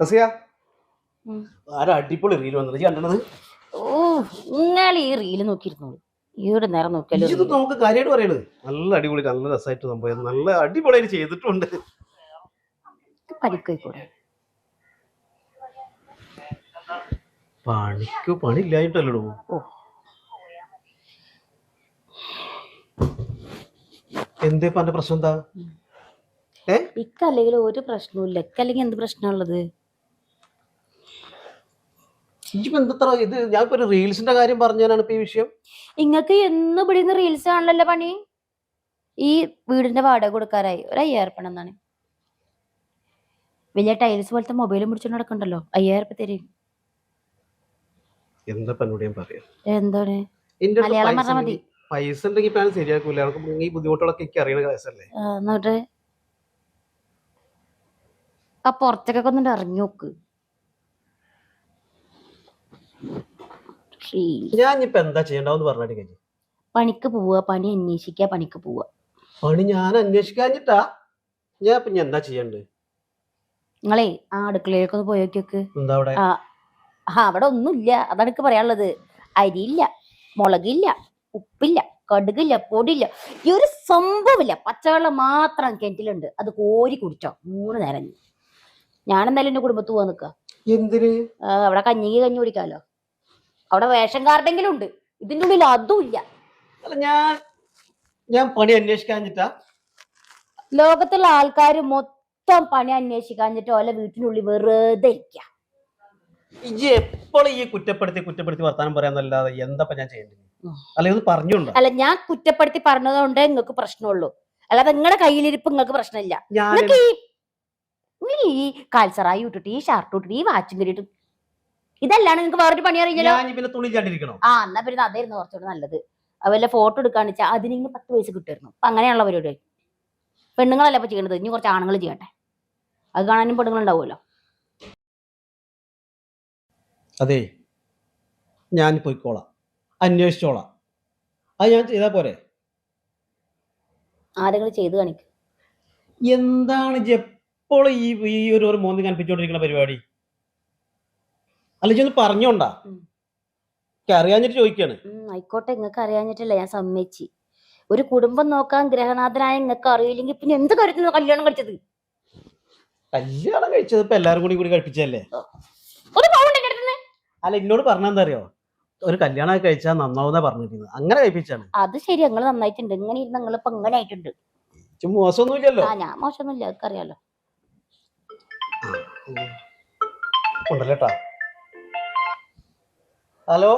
റസിയ. ആരാ അടിപൊളി റീൽ വന്നത്? കണ്ടത്? ഓ ഇന്നാലെ ഈ റീൽ നോക്കിയിരുന്നോളൂ. ഈയുടെ നേരം നോക്കിയാലോ ഇത് നമുക്ക് കാര്യമായിട്ട് പറയണത് നല്ല അടിപൊളി നല്ല രസമായിട്ട് സംഭവം നല്ല അടിപൊളിയായിട്ട് ചെയ്തിട്ടുണ്ട്. പണിക്കോ പണിക്ക് പണിയില്ലായിട്ടല്ലോ ഓ. എന്തേ പന്റെ പ്രശ്നം എന്താ? ഏ? ഇക്കല്ലെങ്കിൽ ഒരു പ്രശ്നവും ഇക്കല്ലെങ്കിൽ എന്ത് പ്രശ്നമുള്ളത് ഇജ്ജിപ്പോ എന്തത്ര ഇത്? ഞാൻ ഇപ്പൊ ഒരു റീൽസിന്റെ കാര്യം പറഞ്ഞാണ് ഇപ്പൊ ഈ വിഷയം. ഇങ്ങക്ക് എന്നും ഇവിടെ നിന്ന് റീൽസ് ആണല്ലോ പണി? ഈ വീടിന്റെ വാടക കൊടുക്കാറായി. ഒരു അയ്യായിരം ഉറുപ്പിക എന്നാണ് വലിയ ടൈൽസ് പോലത്തെ മൊബൈലും പിടിച്ചോണ്ട് നടക്കണ്ടല്ലോ? അയ്യായിരം ഉറുപ്പിക തരും. എന്താ എന്നോട് ഞാൻ പറയാം? എന്താണ്? എന്റെ അടുത്ത് മലയാളം പൈസ പറഞ്ഞാ മതി. ഉണ്ടെങ്കി- പൈസ ഉണ്ടെങ്കിൽ ഇപ്പൊ ഞാൻ ശരിയാക്കൂല. അവർക്ക് ഈ ബുദ്ധിമുട്ടുകളൊക്കെ എനിക്ക് അറിയണ കേസല്ലേ എന്നിട്ട്? ആ പുറത്തേക്കൊക്കെ ഒന്ന് ഇറങ്ങി നോക്ക്. ഞാൻ ഇപ്പൊ എന്താ ചെയ്യണ്ടാവെന്ന് പറഞ്ഞാൽ കഴിഞ്ഞു പണിക്ക് പോവുക പണി അന്വേഷിക്ക പണിക്ക് പോവുക പണി ഞാൻ അന്വേഷിക്കാഞ്ഞിട്ടാ? ഞാൻ ഇപ്പൊ ഇനി എന്താ ചെയ്യണ്ടേ? നിങ്ങളെ ആ അടുക്കളയിലേക്ക് ഒന്ന് പോയി നോക്കിയൊക്കെ. എന്താ അവിടെ? ആ ആ അവിടെ ഒന്നുമില്ല. അതാണ് എനിക്ക് പറയാനുള്ളത്. അരിയില്ല മുളകില്ല ഉപ്പില്ല കടുകില്ല പൊടിയില്ല. ഈ ഒരു സംഭവമില്ല. പച്ചവെള്ളം മാത്രം കിണറ്റിലുണ്ട്. അത് കോരി കുടിച്ചോ. മൂന്ന് നേരം. ഞാൻ എന്തായാലും എന്റെ കുടുംബത്ത് പോവാൻ നിൽക്കുക എന്തിന്? അവിടെ കഞ്ഞിക്ക് കഞ്ഞി കുടിക്കാലോ. അവിടെ റേഷൻ കാർഡെങ്കിലും ഉണ്ട്. ഇതിന്റെ ഉള്ളിൽ അതും ഇല്ല. അല്ല ഞാൻ ഞാൻ പണി അന്വേഷിക്കാഞ്ഞിട്ടാ. ലോകത്തുള്ള ആൾക്കാർ മൊത്തം പണി അന്വേഷിക്കാഞ്ഞിട്ട് ഓല വീട്ടിനുള്ളിൽ വെറുതെ ഇരിക്കുക ഇജ്ജ് എപ്പോഴും ഈ കുറ്റപ്പെടുത്തി കുറ്റപ്പെടുത്തി വർത്താനം പറയാന്നല്ലാതെ എന്താ ഞാൻ ചെയ്യേണ്ടത്. അല്ല ഇത് പറഞ്ഞുണ്ടോ അല്ല ഞാൻ കുറ്റപ്പെടുത്തി പറഞ്ഞതുകൊണ്ട് നിങ്ങൾക്ക് പ്രശ്നമുള്ളൂ. അല്ലാതെ നിങ്ങളുടെ കയ്യിലിരിപ്പ് നിങ്ങൾക്ക് പ്രശ്നമില്ല. നിങ്ങൾക്ക് ഈ ഈ കാൽസറായി ഇട്ടിട്ട് ഈ ഷർട്ട് ഇട്ടിട്ട് ഈ വാച്ചും കയറിയിട്ട് ഇതല്ലാണ് നിങ്ങൾക്ക് വേറൊരു പണി അറിയില്ലല്ലോ? ഞാൻ പിന്നെ തുണി ചാണ്ടിരിക്കണോ? ആ എന്നാ പിന്നെ അതായിരുന്നു കുറച്ചുകൂടെ നല്ലത്. അതുപോലെ ഫോട്ടോ എടുക്കാന്ന് വെച്ചാൽ അതിനിങ്ങനെ പത്ത് പൈസ കിട്ടുമായിരുന്നു. അപ്പൊ അങ്ങനെയുള്ള പരിപാടി. പെണ്ണുങ്ങളല്ല ഇപ്പൊ ചെയ്യണത്? ഇനി കുറച്ച് ആണുങ്ങൾ ചെയ്യട്ടെ. അത് കാണാനും പെണ്ണുങ്ങൾ ഉണ്ടാവുമല്ലോ. അതെ ഞാൻ പോയിക്കോളാം. അന്വേഷിച്ചോളാം. അത് ഞാൻ ചെയ്താ പോരെ? ആരെങ്കിലും ചെയ്ത് കാണിക്കും. എന്താണ് എപ്പോഴും ഈ ഒരു ഒരു മോന്തി കൽപ്പിച്ചോണ്ടിരിക്കുന്ന പരിപാടി? അല്ല ഇജ്ജൊന്ന് പറഞ്ഞോണ്ടാ. അറിയാഞ്ഞിട്ട് ചോദിക്കാണ്. ആയിക്കോട്ടെ നിങ്ങൾക്ക് അറിയാഞ്ഞിട്ടില്ല ഞാൻ സമ്മതിച്ചു. ഒരു കുടുംബം നോക്കാൻ ഗ്രഹനാഥനായ നിങ്ങൾക്ക് അറിയില്ലെങ്കിൽ പിന്നെ എന്ത് കാര്യത്തിന് കല്യാണം കഴിച്ചത്? കല്യാണം കഴിച്ചത് ഇപ്പൊ എല്ലാരും കൂടി കൂടി കഴിപ്പിച്ചല്ലേ അല്ല എന്നോട് പറഞ്ഞെന്താ അറിയോ ഒരു കല്യാണം കഴിച്ചാൽ നന്നാവുന്ന പറഞ്ഞിരിക്കുന്നത് അങ്ങനെ കഴിപ്പിച്ചാണ്. അത് ശരി നിങ്ങൾ നന്നായിട്ടുണ്ട്. ഇങ്ങനെ ഇരുന്ന് നിങ്ങൾ ഇപ്പൊ ഇങ്ങനെ ആയിട്ടുണ്ട്. മോശമൊന്നുമില്ലല്ലോ? ആ ഞാൻ മോശമൊന്നുമില്ല. അതൊക്കെ അറിയാലോ. ഉണ്ടല്ലേട്ടാ. ഹലോ?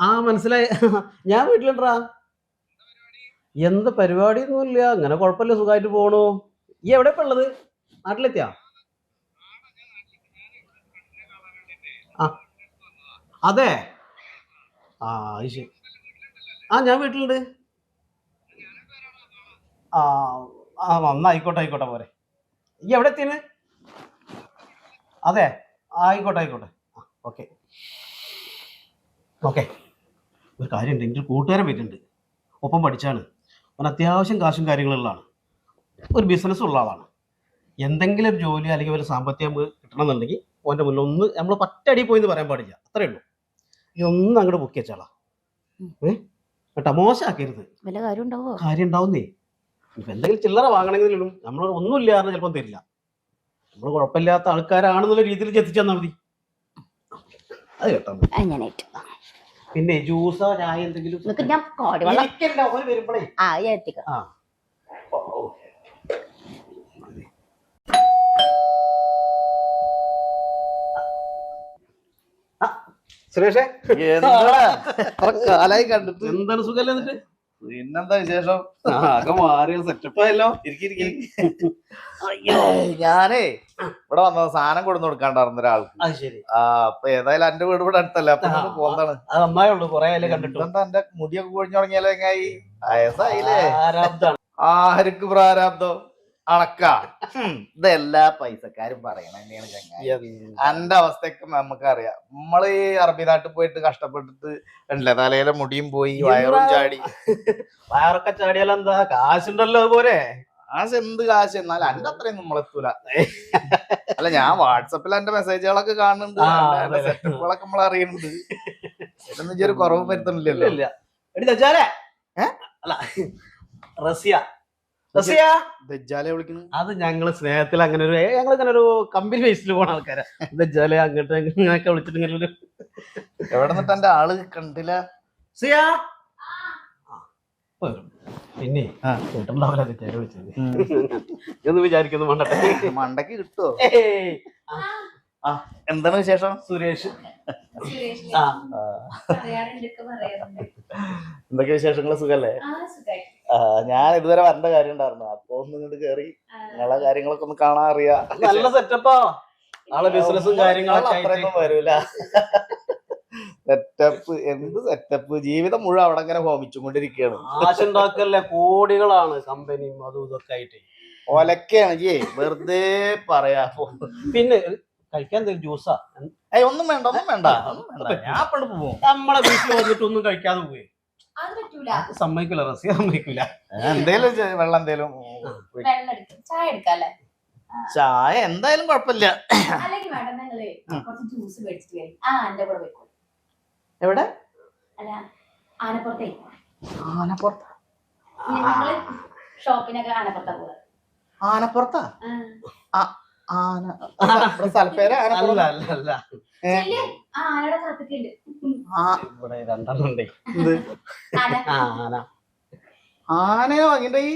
ആ മനസ്സിലായി. ഞാൻ വീട്ടിലുണ്ടാ എന്ത് പരിപാടി ഒന്നുമില്ല അങ്ങനെ കുഴപ്പമില്ല സുഖമായിട്ട് പോണു. ഈ എവിടെ ഇപ്പൊ ഉള്ളത്? നാട്ടിലെത്തിയാ? ആ അതെ. ആ ശരി. ആ ഞാൻ വീട്ടിലുണ്ട്. ആ ആ വന്നായിക്കോട്ടെ ആയിക്കോട്ടെ പോരെ. ഈ എവിടെ എത്തിയത് അതെ. ആയിക്കോട്ടെ ആയിക്കോട്ടെ. ഓക്കെ. ഓക്കെ. ഒരു കാര്യമുണ്ട് എന്റെ ഒരു കൂട്ടുകാരൻ വരുന്നുണ്ട് ഒപ്പം പഠിച്ചാണ്. അവൻ അത്യാവശ്യം കാശും കാര്യങ്ങളുള്ളതാണ്. ഒരു ബിസിനസ് ഉള്ള ആളാണ്. എന്തെങ്കിലും ഒരു ജോലി അല്ലെങ്കിൽ ഒരു സാമ്പത്തികം കിട്ടണമെന്നുണ്ടെങ്കിൽ ഓന്റെ മുന്നിൽ ഒന്ന് നമ്മൾ പറ്റടി പോയി എന്ന് പറയാൻ പാടില്ല. അത്രേ ഉള്ളൂ. ഇനി ഒന്നും അങ്ങോട്ട് ബുക്ക് വെച്ചാളാ. ഏ? കേട്ടോ മോശമാക്കരുത് കാര്യം ഉണ്ടാവോ കാര്യം ഉണ്ടാവുന്നേ. ഇപ്പൊ എന്തെങ്കിലും ചില്ലറ വാങ്ങണമെങ്കിലും നമ്മൾ ഒന്നുമില്ല ചിലപ്പോൾ ചിലപ്പം തരില്ല. നമ്മൾ കുഴപ്പമില്ലാത്ത ആൾക്കാരാണെന്നുള്ള രീതിയിൽ എത്തിച്ചു തന്നാൽ മതി. അത് കേട്ടോ പിന്നെ ജ്യൂസോ ചായ എന്തെങ്കിലും നിങ്ങൾക്ക് ഞാൻ കോടി വെള്ളം. ഇരിക്കല്ല, ഓന് വരുമ്പളേ. ആ എത്തിക്കാം. ആ. ഓ, ഓ. ആ, സുരേഷേ കാലായി കണ്ടിട്ട്. എന്താണ് സുഖല്ലേ എന്നിട്ട് പിന്നെന്താ വിശേഷം? ആകെ മാറിയ സെറ്റപ്പ് ആയല്ലോ ഞാനേ ഇവിടെ വന്ന സാധനം കൊടുന്നു കൊടുക്കാണ്ടായിരുന്നു ഒരാൾക്ക്. അത് ശരി. ആ അപ്പൊ ഏതായാലും എന്റെ വീട് ഇവിടെ അടുത്തല്ലേ അപ്പൊ ആ, ഇങ്ങോട്ട് പോന്നതാണ്. അത് നന്നായുള്ളൂ കൊറേ ആയാലും കണ്ടിട്ടു എന്താ എന്റെ മുടിയൊക്കെ കൊഴിഞ്ഞു തുടങ്ങിയാലോ എങ്ങായി? വയസ്സായില്ലേ? ആരാബ്ദാണ് ആർക്ക് പ്രാരാബ്ദം? അണക്ക ഇതെല്ലാ പൈസക്കാരും പറയണ തന്നെയാണ് ചങ്ങായി. എന്റെ അവസ്ഥയൊക്കെ നമുക്കറിയാം. നമ്മൾ ഈ അറബി നാട്ടിൽ പോയിട്ട് കഷ്ടപ്പെട്ടിട്ട് ഉണ്ടല്ലേ തലയിലെ മുടിയും പോയി വയറും ചാടി. വയറൊക്കെ ചാടിയാൽ എന്താ? കാശുണ്ടല്ലോ പോരെ കാശ് എന്ത് കാശ്? എന്നാലും എന്റെ അത്രയും നമ്മളെത്തൂല അല്ല ഞാൻ വാട്സപ്പിൽ എന്റെ മെസ്സേജുകളൊക്കെ കാണുന്നുണ്ട്. സെറ്റപ്പുകളൊക്കെ നമ്മൾ അറിയുന്നുണ്ട്. ഒരു കുറവ് വരുത്തണില്ലല്ലോ. ദജ്ജാലേ അല്ല റസിയ. അത് ഞങ്ങൾ സ്നേഹത്തിൽ അങ്ങനെ ഒരു ഞങ്ങൾ ഇങ്ങനെ ഒരു കമ്പനി ബേസിൽ പോണ ആൾക്കാരാ. ദജ്ജാലെ അങ്ങോട്ട് ഇങ്ങനെയൊക്കെ വിളിച്ചിട്ട് ഇങ്ങനെ ഒരു എവിടെ നിന്നിട്ട് എന്റെ ആൾ കണ്ടില്ല? സിയാ പിന്നെ ആ. കേട്ടിട്ടുണ്ടാവില്ല ദജ്ജാലെ വിളിച്ചത്. എന്ന് വിചാരിക്കുന്നു മണ്ടട്ടെ മണ്ടക്ക് കിട്ടുവോ? ആ. എന്താണ് വിശേഷം? സുരേഷ്. ആ. എന്തൊക്കെ വിശേഷങ്ങൾ? സുഖല്ലേ? ഞാൻ ഇതുവരെ വരേണ്ട കാര്യം ഉണ്ടായിരുന്നു. അപ്പൊ ഒന്ന് ഇങ്ങോട്ട് കേറി നിങ്ങളെ കാര്യങ്ങളൊക്കെ ഒന്ന് കാണാൻ അറിയാ. നല്ല സെറ്റപ്പാ ആളെ ബിസിനസ്സും കാര്യങ്ങളൊക്കെ അത്രയൊന്നും വരൂല. സെറ്റപ്പ് എന്ത് സെറ്റപ്പ് ജീവിതം മുഴുവൻ അവിടെ അങ്ങനെ ഹോമിച്ചുകൊണ്ടിരിക്കുകയാണ് ആശുണ്ടാക്കല്ലേ കോടികളാണ് കമ്പനിയും അതും ഇതൊക്കെ ആയിട്ട്. ഒലക്കാണ് ജി വെറുതെ പറയാ. പിന്നെ കഴിക്കാൻ എന്തെങ്കിലും ജ്യൂസാ ഏയ് ഒന്നും വേണ്ട ഒന്നും വേണ്ട. ഒന്നും വേണ്ട. ഞാൻ അപ്പോഴും പോവും. നമ്മളെ വീട്ടിൽ വന്നിട്ട് ഒന്നും കഴിക്കാതെ പോയി പറ്റൂല സമ്മതിക്കില്ല റസിയ സമ്മതിക്കില്ല എന്തേലും വെള്ളം എന്തേലും വെള്ളം എടുക്കും ചായ എടുക്കാല്ലേ? ചായ എന്തായാലും കുഴപ്പമില്ല. അല്ലെങ്കിൽ നിങ്ങൾ കുറച്ച് ജ്യൂസ് മേടിച്ചിട്ട് വരും. ആ എന്റെ കൂടെ വെക്കും. എവിടെ? അല്ല ആനപ്പുറത്തേ. ആനപ്പുറത്ത? ഞങ്ങൾ ഷോപ്പിനൊക്കെ ആനപ്പുറത്താ പോവാ. ആനപ്പുറത്താ? ആ. ആന സ്ഥലപ്പേര് അല്ല അല്ല അല്ല. രണ്ടെണ്ണം ആനയെ ഈ?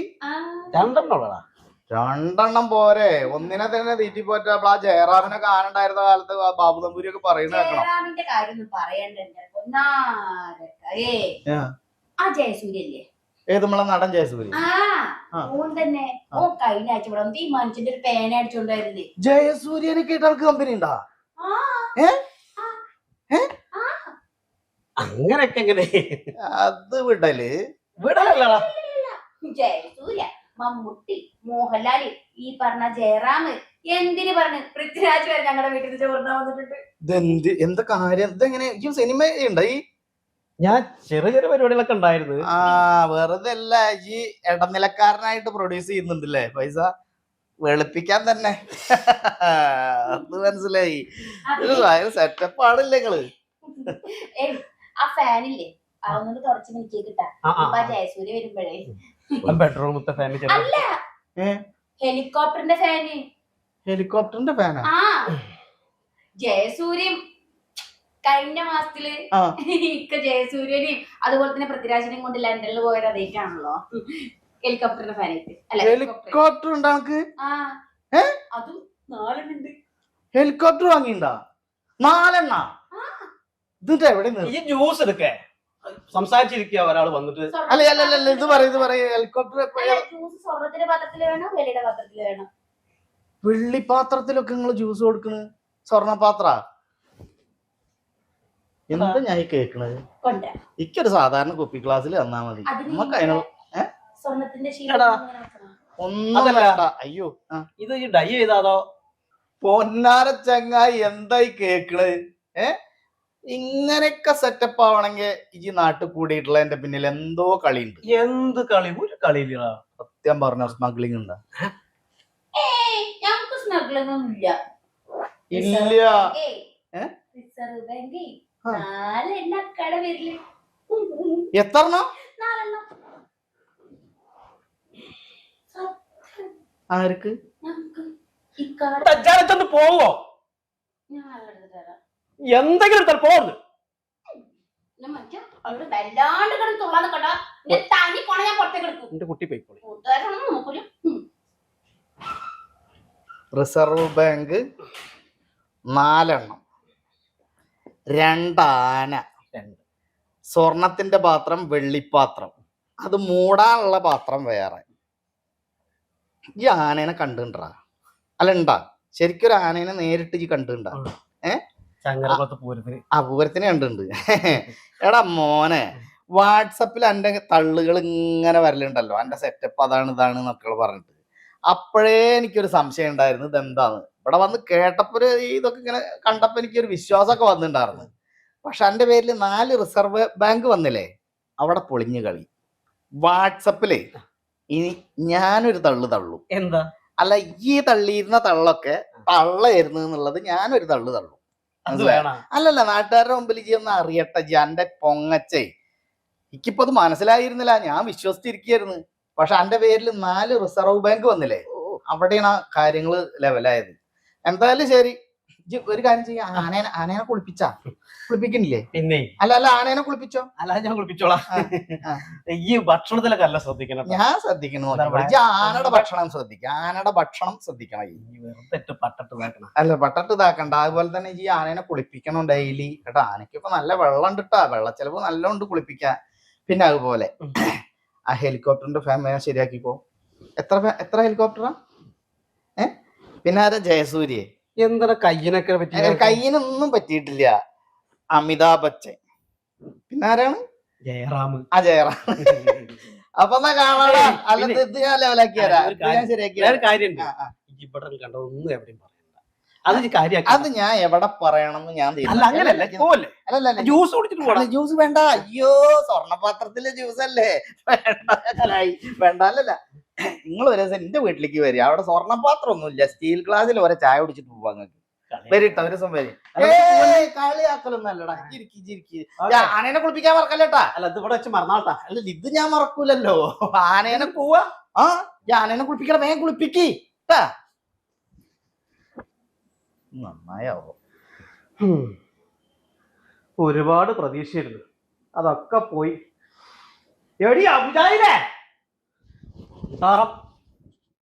പോരെ. ഒന്നിനെ തന്നെ തീറ്റി പോറ്റപ്പോൾ ആ ജയറാമിനൊക്കെ ആന ഉണ്ടായിരുന്ന കാലത്ത് ബാബു തമ്പൂരി ഒക്കെ പറയുന്ന കേൾക്കണം ഏത് നമ്മളെ നടൻ ജയസൂരി ആ ആ. ഓൻ തന്നെ ഓ കഴിഞ്ഞ ആഴ്ച ഇവിടെ ഈ മനുഷ്യന്റെ ഒരു പേന അടിച്ചോണ്ടായിരുന്നേ. ജയസൂര്യനെ കേട്ടവർക്ക് കമ്പനി ഉണ്ടാ? ആ. ഏ? ആ. അങ്ങനെയൊക്കെ എങ്ങനെ? അത് വിടൽ. വിടലല്ലടാ. ജയസൂര്യ മമ്മൂട്ടി മോഹൻലാൽ ഈ പറഞ്ഞ ജയറാം എന്തിനു പറഞ്ഞു? പൃഥ്വിരാജ് വരെ ഞങ്ങളുടെ വീട്ടിൽ ചോർന്നാ ചോറിനാ വന്നിട്ടുണ്ട്. ഇതെന്ത് എന്താ കാര്യം? ഇതെങ്ങനെ? സിനിമ ഉണ്ട ഈ ഞാൻ ചെറിയ ചെറിയ പരിപാടികളൊക്കെ ഉണ്ടായിരുന്നു. ആ വെറുതെ അല്ല ഈ ഇടനിലക്കാരനായിട്ട് പ്രൊഡ്യൂസ് ചെയ്യുന്നുണ്ടല്ലേ പൈസ? വെളുപ്പിക്കാൻ തന്നെ. അത് മനസ്സിലായി. സെറ്റപ്പ് ആണല്ലേ നിങ്ങൾ? ആ ഫാനില്ലേ അതൊന്നും തുടച്ച് എനിക്ക് കിട്ടാ ജയസൂര്യ വരുമ്പോഴേ. ബെഡ്റൂമത്തെ ഫാന് അല്ല. ഹെലികോപ്റ്ററിന്റെ ഫാന് ഹെലികോപ്റ്ററിന്റെ ഫാനാ ആ? ജയസൂര്യം കഴിഞ്ഞ മാസത്തിൽ ഇക്ക ജയസൂര്യനെയും അതുപോലെ തന്നെ പൃഥ്വിരാജിനെയും കൊണ്ട് ലണ്ടനിൽ പോയത് അതേക്കാണല്ലോ. ഹെലികോപ്റ്ററിന്റെ ഫാനായിട്ട് അല്ല ഹെലികോപ്റ്റർ ഉണ്ടോ നമുക്ക് ആ. ഏ? അതും നാലെണ്ണുണ്ട്. ഹെലികോപ്റ്റർ വാങ്ങിണ്ടാ നാലെണ്ണ? ആ, ഇതിട്ട് എവിടെ ഈ ജ്യൂസ് എടുക്കേ. സംസാരിച്ചിരിക്കുക ഒരാൾ വന്നിട്ട്. അല്ല അല്ല അല്ല, ഇത് പറയും ഇത് പറയും. ഹെലികോപ്റ്റർ സ്വർണത്തിന്റെ ജ്യൂസ് വേണോ വേണം? വെള്ളിയുടെ പാത്രത്തിൽ വേണം? വെള്ളിപ്പാത്രത്തിലൊക്കെ നിങ്ങൾ ജ്യൂസ് കൊടുക്കണ്? സ്വർണപാത്ര എന്താ ഞാൻ ഈ കേക്കണത്? ഇക്കൊരു സാധാരണ കുപ്പി ഗ്ലാസ്സിൽ തന്നാ മതി. നമുക്ക് അതിനുള്ള. അയ്യോ ഇത് ഈ ഡൈ ചെയ്താതോ പൊന്നാര ചങ്ങായി എന്തായി കേക്കണത്? ഏ? ഇങ്ങനെയൊക്കെ സെറ്റപ്പ് ആവണെങ്കിൽ ഈ നാട്ടിൽ കൂടിയിട്ടുള്ള എന്റെ പിന്നിൽ എന്തോ ഉണ്ട് എന്ത് കളി? ഒരു കളിയില്ല. സത്യം പറഞ്ഞ സ്മഗ്ലിംഗ് ഉണ്ട്? ഇല്ല. ഏ? റിസർവ് ബാങ്ക് ആ. നാലെണ്ണ. കട വരില്ല എത്ര നാലെണ്ണം ആർക്ക് തജ്ജാലത്തൊന്ന് പോവോ? എന്തെങ്കിലും എടുത്താൽ പോകരുത് എന്റെ കുട്ടി പോയിക്കോളി. റിസർവ് ബാങ്ക് നാലെണ്ണം. രണ്ടാന. രണ്ട്. സ്വർണത്തിന്റെ പാത്രം വെള്ളിപ്പാത്രം. അത് മൂടാനുള്ള പാത്രം വേറെ. ഈ ആനേനെ കണ്ടുണ്ടാ? അല്ല ഉണ്ടാ ശരിക്കും ഒരു ആനേനെ നേരിട്ട് ഈ കണ്ടുണ്ടാ? ഏഹ് ആ പൂരത്തിനെ കണ്ടുണ്ട്. എടാ മോനെ. വാട്സപ്പിൽ എന്റെ തള്ളുകൾ ഇങ്ങനെ വരലുണ്ടല്ലോ. എന്റെ സെറ്റപ്പ് അതാണ് ഇതാണ് എന്നൊക്കെ പറഞ്ഞിട്ട്. അപ്പോഴേ എനിക്കൊരു സംശയം ഉണ്ടായിരുന്നു. ഇതെന്താന്ന്? ഇവിടെ വന്ന് കേട്ടപ്പോൾ ഇതൊക്കെ ഇങ്ങനെ കണ്ടപ്പോൾ എനിക്കൊരു വിശ്വാസമൊക്കെ വന്നിട്ടുണ്ടായിരുന്നു. പക്ഷെ എന്റെ പേരിൽ നാല് റിസർവ് ബാങ്ക് വന്നില്ലേ? അവിടെ പൊളിഞ്ഞു കളി. വാട്സപ്പിലേ ഇനി ഞാനൊരു തള്ളു തള്ളു. എന്താ? അല്ല ഈ തള്ളിയിരുന്ന തള്ളൊക്കെ തള്ളയായിരുന്നു എന്നുള്ളത് ഞാനൊരു തള്ളു തള്ളു? അല്ലല്ല നാട്ടുകാരുടെ മുമ്പിൽ ജി ഒന്ന് അറിയട്ടെ ജി എന്റെ പൊങ്ങച്ചേ. എനിക്കിപ്പോ അത് മനസ്സിലായിരുന്നില്ല. ഞാൻ വിശ്വസിച്ചിരിക്കുകയായിരുന്നു. പക്ഷെ എന്റെ പേരിൽ നാല് റിസർവ് ബാങ്ക് വന്നില്ലേ? അവിടെയാണ് ആ കാര്യങ്ങൾ ലെവലായത് എന്തായാലും ശരി. ഒരു കാര്യം ചെയ്യ. ആനേനെ ആനേനെ കുളിപ്പിച്ചാ. കുളിപ്പിക്കണില്ലേ പിന്നെ. അല്ല അല്ല ആനേനെ കുളിപ്പിച്ചോ? അല്ല ഞാൻ കുളിപ്പിച്ചോളാം. ഈ ഭക്ഷണത്തിലൊക്കെ അല്ല ശ്രദ്ധിക്കണം ഞാൻ ശ്രദ്ധിക്കണം ആനയുടെ ഭക്ഷണം ശ്രദ്ധിക്കാം ആനയുടെ ഭക്ഷണം ശ്രദ്ധിക്കണം. ഈ. ഈ വെറുതെ ഇട്ട് പട്ടട്ട് ഇതാക്കണം. അല്ല പട്ടട്ട് ഇതാക്കണ്ട. അതുപോലെ തന്നെ ഈ ആനേനെ കുളിപ്പിക്കണം ഡെയിലി. കേട്ടോ ആനയ്ക്കിപ്പോ നല്ല വെള്ളം ഉണ്ട് കേട്ടോ വെള്ളച്ചെലവ് നല്ല ഉണ്ട് കുളിപ്പിക്കാൻ. പിന്നെ അതുപോലെ ആ ഹെലികോപ്റ്ററിന്റെ ഫാമിലി ശരിയാക്കിക്കോ. എത്ര എത്ര ഹെലികോപ്റ്ററാ? ഏ? പിന്നെ ആരാ ജയസൂര്യ? എന്താണ് കയ്യിനൊക്കെ പറ്റി കയ്യിനൊന്നും പറ്റിയിട്ടില്ല. അമിതാഭ് ബച്ചൻ. പിന്നെ ആരാണ്? ജയറാം. ആ ജയറാം. അപ്പൊ എന്നാ കാണാടാ. അല്ല ഇത് ഞാൻ ലെവലാക്കി തരാം ഞാൻ ശരിയാക്കി കാര്യമുണ്ട്. ഇവിടെ കണ്ടതൊന്നും എവിടെയും അത് അത് ഞാൻ എവിടെ പറയണമെന്ന് ഞാൻ ജ്യൂസ് കുടിച്ചിട്ട് ജ്യൂസ് വേണ്ട. അയ്യോ സ്വർണപാത്രത്തിലെ ജ്യൂസ് അല്ലേ വേണ്ട വേണ്ട അല്ലല്ല. നിങ്ങൾ ഒരു ദിവസം എന്റെ വീട്ടിലേക്ക് വരിക. അവിടെ സ്വർണപാത്രം ഒന്നുമില്ല സ്റ്റീൽ ഗ്ലാസ്സിൽ ഒരേ ചായ കുടിച്ചിട്ട് പോവാ നിങ്ങൾക്ക് വരിട്ടോ ഒരു ദിവസം വരി. കളിയാക്കലൊന്നല്ലടാ ചിരിക്കി ചിരിക്കി. ആനേനെ കുളിപ്പിക്കാൻ മറക്കല്ലേട്ടാ അല്ല ഇത് ഇവിടെ വെച്ച് മറന്നാട്ടാ അല്ല ഇത് ഞാൻ മറക്കൂലല്ലോ. ആനേനെ പോവാ? ആ? ആനേനെ കുളിപ്പിക്കണം വേഗം കുളിപ്പിക്കി ട്ടാ. നന്നായാവോ. ഒരുപാട് പ്രതീക്ഷയായിരുന്നു. അതൊക്കെ പോയി. എടി അബുജായിലേ Sarap.